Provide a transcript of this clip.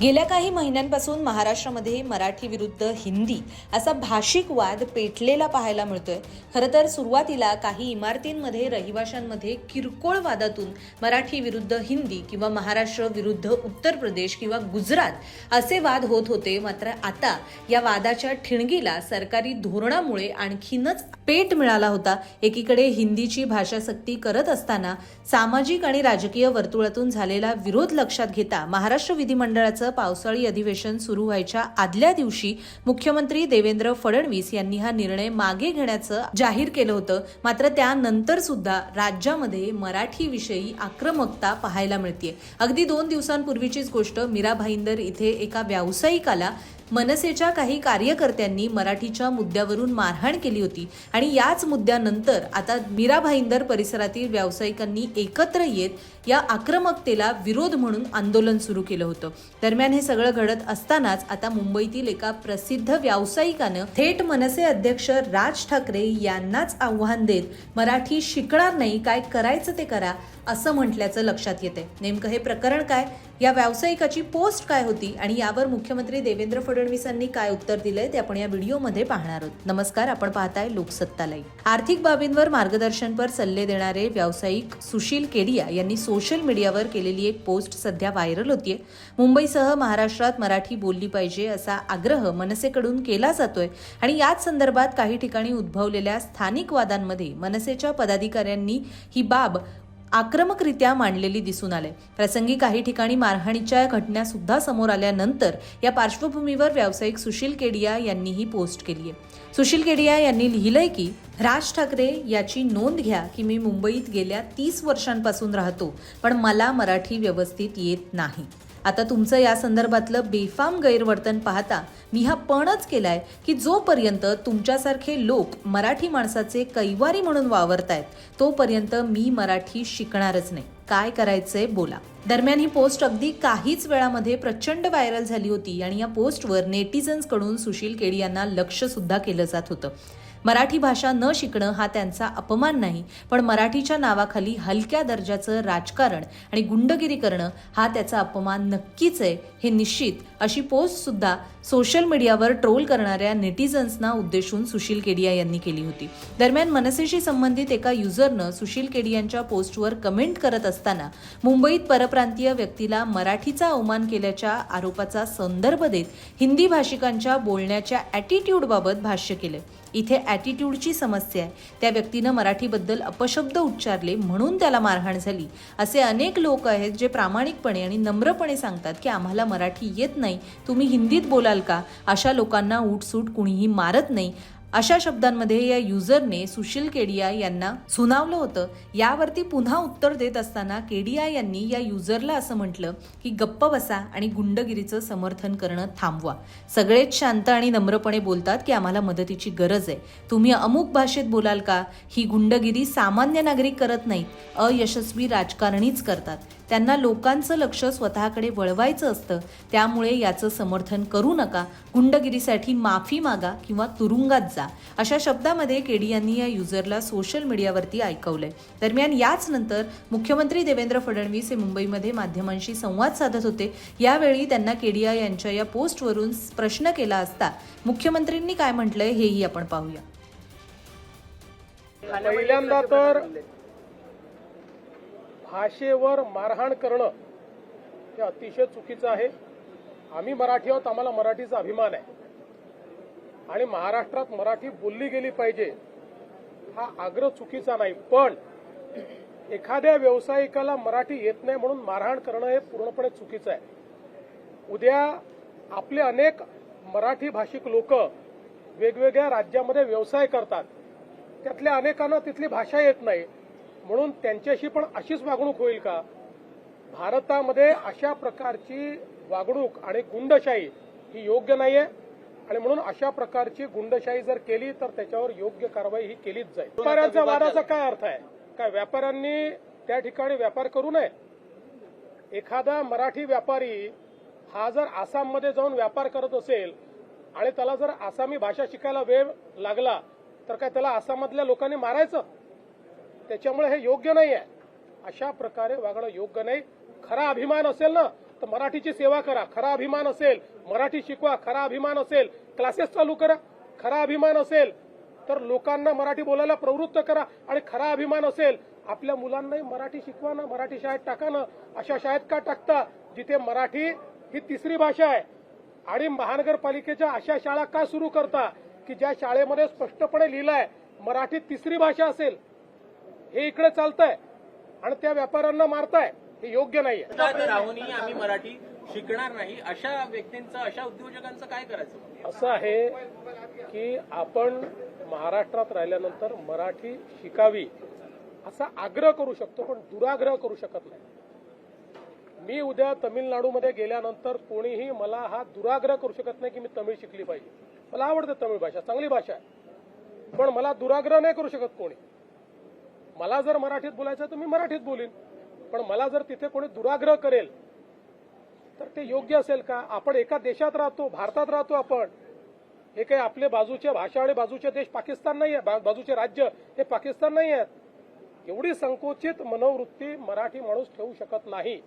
गेल्या काही महिन्यांपासून महाराष्ट्रामध्ये मराठी विरुद्ध हिंदी असा भाषिक वाद पेटलेला पाहायला मिळतोय. खरं तर सुरुवातीला काही इमारतींमध्ये रहिवाशांमध्ये किरकोळ वादातून मराठी विरुद्ध हिंदी किंवा महाराष्ट्र विरुद्ध उत्तर प्रदेश किंवा गुजरात असे वाद होत होते. मात्र आता या वादाच्या ठिणगीला सरकारी धोरणामुळे आणखीनच पेट मिळाला होता. एकीकडे हिंदीची भाषासक्ती करत असताना सामाजिक आणि राजकीय वर्तुळातून झालेला विरोध लक्षात घेता महाराष्ट्र विधिमंडळाचं पावसाळी अधिवेशन सुरू व्हायच्या आदल्या दिवशी मुख्यमंत्री देवेंद्र फडणवीस यांनी हा निर्णय मागे घेण्याचं जाहीर केलं होतं. मात्र त्यानंतर सुद्धा राज्यामध्ये मराठी विषयी आक्रमकता पाहायला मिळते अगदी दोन दिवसांपूर्वीचीच गोष्ट मीरा भाईंदर इथे एका व्यावसायिकाला मनसेच्या काही कार्यकर्त्यांनी मराठीच्या मुद्द्यावरून मारहाण केली होती. आणि याच मुद्द्यानंतर आता मीरा भाईंदर परिसरातील व्यावसायिकांनी एकत्र येत या आक्रमकतेला विरोध म्हणून आंदोलन सुरू केलं होतं. दरम्यान हे सगळं घडत असतानाच आता मुंबईतील एका प्रसिद्ध व्यावसायिकानं थेट मनसे अध्यक्ष राज ठाकरे यांनाच आव्हान देत मराठी शिकणार नाही काय करायचं ते करा असं म्हटल्याचं लक्षात येते नेमकं हे प्रकरण काय? या व्यावसायिकाची पोस्ट काय होती आणि यावर मुख्यमंत्री देवेंद्र फडणवीसांनी काय उत्तर दिलंय ते आपण या व्हिडिओमध्ये पाहणार आहोत. नमस्कार आपण पाहताय लोकसत्तालाई. आर्थिक बाबींवर मार्गदर्शनपर सल्ले देणारे व्यावसायिक सुशील केडिया यांनी सोशल मीडियावर केलेली एक पोस्ट सध्या व्हायरल होतीये. मुंबईसह महाराष्ट्रात मराठी बोलली पाहिजे असा आग्रह मनसेकडून केला जातोय आणि याच संदर्भात काही ठिकाणी उद्भवलेल्या स्थानिक वादांमध्ये मनसेच्या पदाधिकाऱ्यांनी ही बाब आक्रमकरित्या मांडलेली दिसून आले. प्रसंगी काही ठिकाणी मारहाणीच्या घटना सुद्धा समोर आल्यानंतर या पार्श्वभूमीवर व्यावसायिक सुशील केडिया यांनी ही पोस्ट केली आहे. सुशील केडिया यांनी लिहिलंय की राज ठाकरे याची नोंद घ्या की मी मुंबईत गेल्या तीस वर्षांपासून राहतो पण मला मराठी व्यवस्थित येत नाही. आता तुमचं या संदर्भातलं बेफाम गैरवर्तन पाहता मी हा पणच केलाय की जोपर्यंत तुमच्यासारखे लोक मराठी माणसाचे कैवारी म्हणून वावरतायत तोपर्यंत मी मराठी शिकणारच नाही. काय करायचंय बोला. दरम्यान ही पोस्ट अगदी काहीच वेळामध्ये प्रचंड व्हायरल झाली होती आणि या पोस्टवर नेटिझन्सकडून सुशील केडी यांना लक्ष सुद्धा केलं जात होतं. मराठी भाषा न शिकणं हा त्यांचा अपमान नाही पण मराठीच्या नावाखाली हलक्या दर्जाचं राजकारण आणि गुंडगिरी करणं हा त्याचा अपमान नक्कीच आहे हे निश्चित अशी पोस्टसुद्धा सोशल मीडियावर ट्रोल करणाऱ्या नेटिझन्सना उद्देशून सुशील केडिया यांनी केली होती. दरम्यान मनसेशी संबंधित एका युजरनं सुशील केडियांच्या पोस्टवर कमेंट करत असताना मुंबईत परप्रांतीय व्यक्तीला मराठीचा अवमान केल्याच्या आरोपाचा संदर्भ देत हिंदी भाषिकांच्या बोलण्याच्या ॲटिट्यूडबाबत भाष्य केलं. इथे ॲटिट्यूडची समस्या आहे. त्या व्यक्तीनं मराठीबद्दल अपशब्द उच्चारले म्हणून त्याला मारहाण झाली. असे अनेक लोक आहेत जे प्रामाणिकपणे आणि नम्रपणे सांगतात की आम्हाला मराठी येत नाही. तुम्ही हिंदीत बोलाल का? अशा लोकांना उठसूट कुणीही मारत नाही. अशा शब्दांमध्ये या युजरने सुशील केडिया यांना सुनावलं होतं. यावरती पुन्हा उत्तर देत असताना केडिया यांनी या युजरला असं म्हटलं की गप्प बसा आणि गुंडगिरीचं समर्थन करणं थांबवा. सगळेच शांत आणि नम्रपणे बोलतात की आम्हाला मदतीची गरज आहे. तुम्ही अमुक भाषेत बोलाल का? ही गुंडगिरी सामान्य नागरिक करत नाहीत. अयशस्वी राजकारणीच करतात. त्यांना लोकांचं लक्ष स्वतःकडे वळवायचं असतं. त्यामुळे याचं समर्थन करू नका. गुंडगिरीसाठी माफी मागा किंवा तुरुंगात जा. अशा शब्दामध्ये केडी यांनी या युजरला सोशल मीडियावरती ऐकवलंय. दरम्यान याच नंतर मुख्यमंत्री देवेंद्र फडणवीस हे मुंबईमध्ये माध्यमांशी संवाद साधत होते. यावेळी त्यांना केडिया यांच्या या पोस्टवरून प्रश्न केला असता मुख्यमंत्र्यांनी काय म्हटलंय हेही आपण पाहूया. पहिल्यांदा तर भाषेवर मारहाण करणं हे अतिशय चुकीचं आहे. आम्ही मराठी आहोत आम्हाला मराठीचा अभिमान आहे. आणि महाराष्ट्रात मराठी बोलली गेली पाहिजे हा आग्रह चुकीचा नाही. पण एखाद्या व्यावसायिकाला मराठी येत नाही म्हणून मारहाण करणं हे पूर्णपणे चुकीचं आहे. उद्या आपले अनेक मराठी भाषिक लोक वेगवेगळ्या राज्यामध्ये व्यवसाय करतात. त्यातल्या अनेकांना तिथली भाषा येत नाही. म्हणून त्यांच्याशी पण अशीच वागणूक होईल का? भारतामध्ये अशा प्रकारची वागणूक आणि गुंडशाही ही योग्य नाहीये. आणि म्हणून अशा प्रकारची गुंडशाही जर केली तर त्याच्यावर योग्य कारवाई ही केलीच जाईल. व्यापाऱ्यांचा वादाचा काय अर्थ आहे? काय व्यापाऱ्यांनी त्या ठिकाणी व्यापार करू नये? एखादा मराठी व्यापारी हा जर आसाममध्ये जाऊन व्यापार करत असेल आणि त्याला जर आसामी भाषा शिकायला वेळ लागला तर काय त्याला आसाममधल्या लोकांनी मारायचं? त्याच्यामुळे हे योग्य नाही आहे. अशा प्रकारे वागणं योग्य नाही. खरा अभिमान असेल ना तर मराठीची सेवा करा. खरा अभिमान असेल मराठी शिकवा खरा अभिमान असेल. क्लासेस चालू करा. खरा अभिमान असेल तर लोकांना मराठी बोलायला प्रवृत्त करा. आणि खरा अभिमान असेल आपल्या मुलांनाही मराठी शिकवा ना मराठी शाळेत टाका ना. अशा शाळेत का टाकता? जिथे मराठी ही तिसरी भाषा आहे. आणि महानगरपालिकेच्या अशा शाळा का सुरू करता? की ज्या शाळेमध्ये स्पष्टपणे लिहिलंय मराठी तिसरी भाषा असेल. हे इकडे चालतंय. आणि त्या व्यापाऱ्यांना मारताय. हे योग्य नाहीये. त्यात राहूनही आम्ही मराठी शिकणार नाही. अशा व्यक्तींचं अशा उद्योजकांचं काय करायचं? असं आहे की आपण महाराष्ट्रात राहिल्यानंतर मराठी शिकावी असा आग्रह करू शकतो पण दुराग्रह करू शकत नाही. मी उद्या तमिळनाडूमध्ये गेल्यानंतर कोणीही मला हा दुराग्रह करू शकत नाही की मी तमिळ शिकली पाहिजे. मला आवडते तमिळ भाषा चांगली भाषा आहे. पण मला दुराग्रह नाही करू शकत कोणी. मला जर मराठीत बोलायचं तर मी मराठीत बोलीन. पण मला जर तिथे कोणी दुराग्रह करेल तर ते योग्य असेल का? आपण एका देशात राहतो भारतात राहतो आपण. हे काही आपले बाजूचे भाषा आणि बाजूचे देश पाकिस्तान नाही आहे. बा- बाजूचे राज्य हे पाकिस्तान नाही आहेत. एवढी संकुचित मनोवृत्ती मराठी माणूस ठेवू शकत नाही.